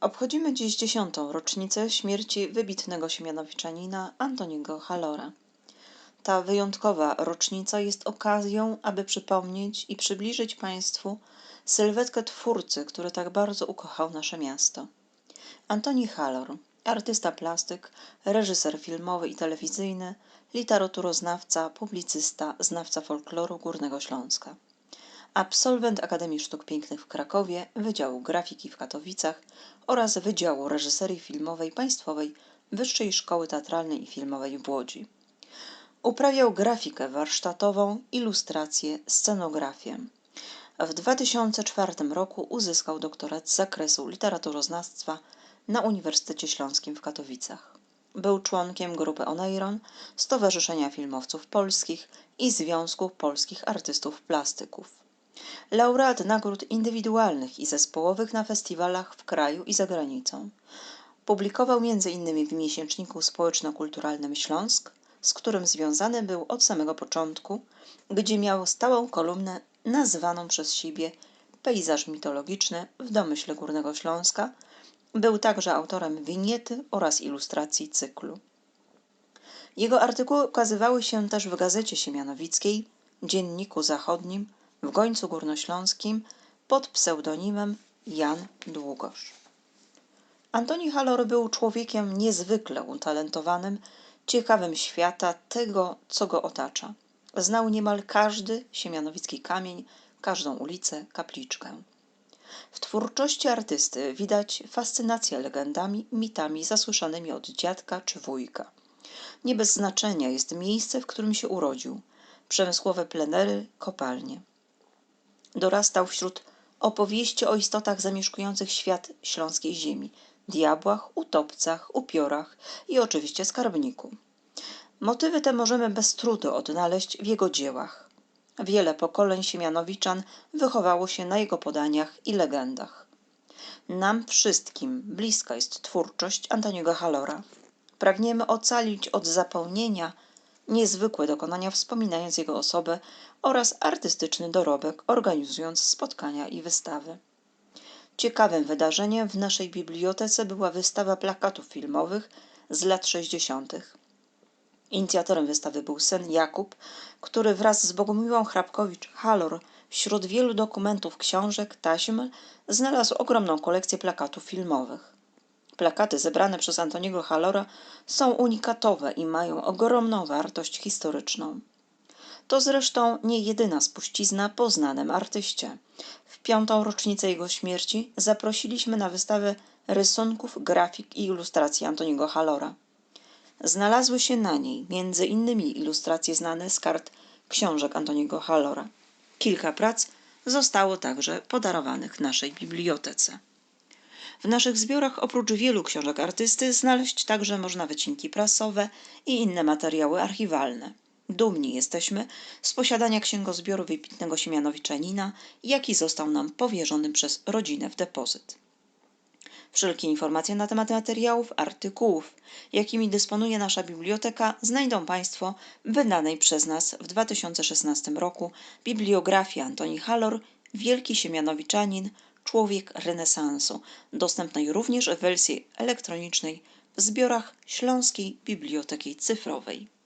Obchodzimy dziś dziesiątą rocznicę śmierci wybitnego siemianowiczanina Antoniego Halora. Ta wyjątkowa rocznica jest okazją, aby przypomnieć i przybliżyć Państwu sylwetkę twórcy, który tak bardzo ukochał nasze miasto. Antoni Halor, artysta plastyk, reżyser filmowy i telewizyjny, literaturoznawca, publicysta, znawca folkloru Górnego Śląska absolwent Akademii Sztuk Pięknych w Krakowie, Wydziału Grafiki w Katowicach oraz Wydziału Reżyserii Filmowej Państwowej Wyższej Szkoły Teatralnej i Filmowej w Łodzi. Uprawiał grafikę warsztatową, ilustrację, scenografię. W 2004 roku uzyskał doktorat z zakresu literaturoznawstwa na Uniwersytecie Śląskim w Katowicach. Był członkiem grupy Oneiron, Stowarzyszenia Filmowców Polskich i Związku Polskich Artystów Plastyków laureat nagród indywidualnych i zespołowych na festiwalach w kraju i za granicą. Publikował m.in. w miesięczniku społeczno-kulturalnym Śląsk, z którym związany był od samego początku, gdzie miał stałą kolumnę nazwaną przez siebie Pejzaż mitologiczny w domyśle Górnego Śląska. Był także autorem winiety oraz ilustracji cyklu. Jego artykuły ukazywały się też w Gazecie Siemianowickiej, Dzienniku Zachodnim, w Gońcu Górnośląskim pod pseudonimem Jan Długosz. Antoni Halor był człowiekiem niezwykle utalentowanym, ciekawym świata, tego, co go otacza. Znał niemal każdy siemianowicki kamień, każdą ulicę, kapliczkę. W twórczości artysty widać fascynację legendami, mitami zasłyszanymi od dziadka czy wujka. Nie bez znaczenia jest miejsce, w którym się urodził. Przemysłowe plenery, kopalnie dorastał wśród opowieści o istotach zamieszkujących świat śląskiej ziemi, diabłach, utopcach, upiorach i oczywiście skarbniku. Motywy te możemy bez trudu odnaleźć w jego dziełach. Wiele pokoleń Siemianowiczan wychowało się na jego podaniach i legendach. Nam wszystkim bliska jest twórczość Antoniego Halora. Pragniemy ocalić od zapełnienia niezwykłe dokonania wspominając jego osobę oraz artystyczny dorobek, organizując spotkania i wystawy. Ciekawym wydarzeniem w naszej bibliotece była wystawa plakatów filmowych z lat 60. Inicjatorem wystawy był sen Jakub, który wraz z Bogumiłą Hrabkowicz-Halor wśród wielu dokumentów, książek, taśm znalazł ogromną kolekcję plakatów filmowych. Plakaty zebrane przez Antoniego Halora są unikatowe i mają ogromną wartość historyczną. To zresztą nie jedyna spuścizna po znanym artyście. W piątą rocznicę jego śmierci zaprosiliśmy na wystawę rysunków, grafik i ilustracji Antoniego Halora. Znalazły się na niej między innymi ilustracje znane z kart książek Antoniego Halora. Kilka prac zostało także podarowanych naszej bibliotece. W naszych zbiorach oprócz wielu książek artysty znaleźć także można wycinki prasowe i inne materiały archiwalne. Dumni jesteśmy z posiadania księgozbioru wybitnego Siemianowiczanina, jaki został nam powierzony przez rodzinę w depozyt. Wszelkie informacje na temat materiałów, artykułów, jakimi dysponuje nasza biblioteka, znajdą Państwo w wydanej przez nas w 2016 roku bibliografii Antoni Halor, Wielki Siemianowiczanin, Człowiek renesansu, dostępnej również w wersji elektronicznej w zbiorach Śląskiej Biblioteki Cyfrowej.